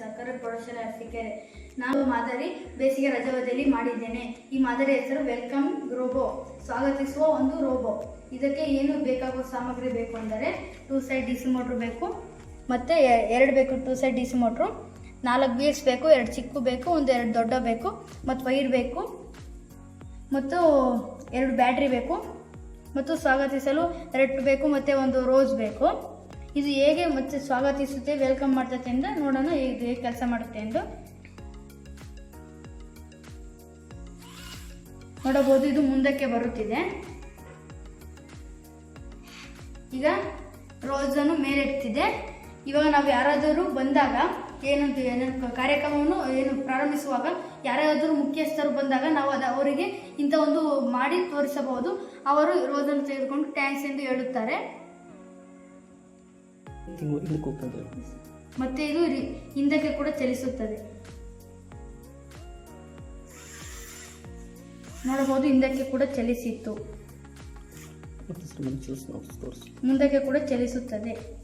ಸರ್ಕಾರಿ ಪ್ರೌಢಶಾಲೆ ಅರಸೀಕೆರೆ ನಾನು ಮಾದರಿ ಬೇಸಿಗೆ ರಜಾವಧಿಯಲ್ಲಿ ಮಾಡಿದ್ದೇನೆ. ಈ ಮಾದರಿ ಹೆಸರು ವೆಲ್ಕಮ್ ರೋಬೋ. ಸ್ವಾಗತಿಸುವ ಒಂದು ರೋಬೋ. ಇದಕ್ಕೆ ಏನು ಬೇಕಾಗುವ ಸಾಮಗ್ರಿ ಬೇಕು ಅಂದರೆ two side D C motor ಬೇಕು, ಮತ್ತು ಎರಡು ಬೇಕು two side D C motor, ನಾಲ್ಕು ವೀಲ್ಸ್ ಬೇಕು, ಎರಡು ಚಿಕ್ಕು ಬೇಕು, ಒಂದು ಎರಡು ದೊಡ್ಡ ಬೇಕು, ಮತ್ತು ವೈರ್ ಬೇಕು, ಮತ್ತು ಎರಡು ಬ್ಯಾಟ್ರಿ ಬೇಕು, ಮತ್ತು ಸ್ವಾಗತಿಸಲು ರೆಟ್ ಬೇಕು, ಮತ್ತು ಒಂದು ರೋಸ್ ಬೇಕು. ಇದು ಹೇಗೆ ಮತ್ತೆ ಸ್ವಾಗತಿಸುತ್ತೆ ವೆಲ್ಕಮ್ ಮಾಡ್ತೈತೆ ಎಂದು ನೋಡೋಣ, ಇದು ಹೇಗೆ ಕೆಲಸ ಮಾಡುತ್ತೆ ಎಂದು. ನೋಡಬಹುದು, ಇದು ಮುಂದಕ್ಕೆ ಬರುತ್ತಿದೆ. ಈಗ ರೋಸನ್ನು ಮೇಲೆಡ್ತಿದೆ. ಇವಾಗ ನಾವು ಯಾರಾದರೂ ಬಂದಾಗ ಏನಂತ ಏನು ಕಾರ್ಯಕ್ರಮವನ್ನು ಏನು ಪ್ರಾರಂಭಿಸುವಾಗ ಯಾರಾದರೂ ಮುಖ್ಯಸ್ಥರು ಬಂದಾಗ ನಾವು ಅದ ಅವರಿಗೆ ಇಂಥ ಒಂದು ಮಾಡಿ ತೋರಿಸಬಹುದು. ಅವರು ರೋಸನ್ನು ತೆಗೆದುಕೊಂಡು ಟ್ಯಾಂಕ್ಸ್ ಎಂದು ಹೇಳುತ್ತಾರೆ. ಹಿಂದಕ್ಕೆ ಹೋಗ್ತದೆ ಮತ್ತೆ ಇದು ಹಿಂದಕ್ಕೆ ಕೂಡ ಚಲಿಸುತ್ತದೆ. ನೋಡಬಹುದು ಹಿಂದಕ್ಕೆ ಕೂಡ ಚಲಿಸಿತ್ತು. ಮುಂದಕ್ಕೆ ಕೂಡ ಚಲಿಸುತ್ತದೆ.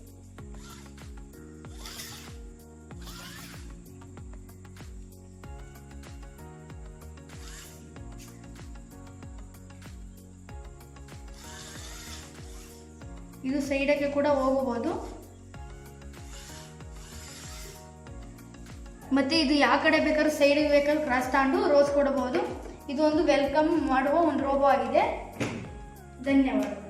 ಇದು ಸೈಡಕ್ಕೆ ಕೂಡ ಹೋಗಬಹುದು. ಮತ್ತೆ ಇದು ಯಾವ ಕಡೆ ಬೇಕಾದ್ರೂ ಸೈಡಿಗೆ ಬೇಕಾದ್ರೂ ಕ್ರಾಸ್ ತಗೊಂಡು ರೋಸ್ ಕೊಡಬಹುದು. ಇದು ಒಂದು ವೆಲ್ಕಮ್ ಮಾಡುವ ಒಂದು ರೋಬೋ ಆಗಿದೆ. ಧನ್ಯವಾದ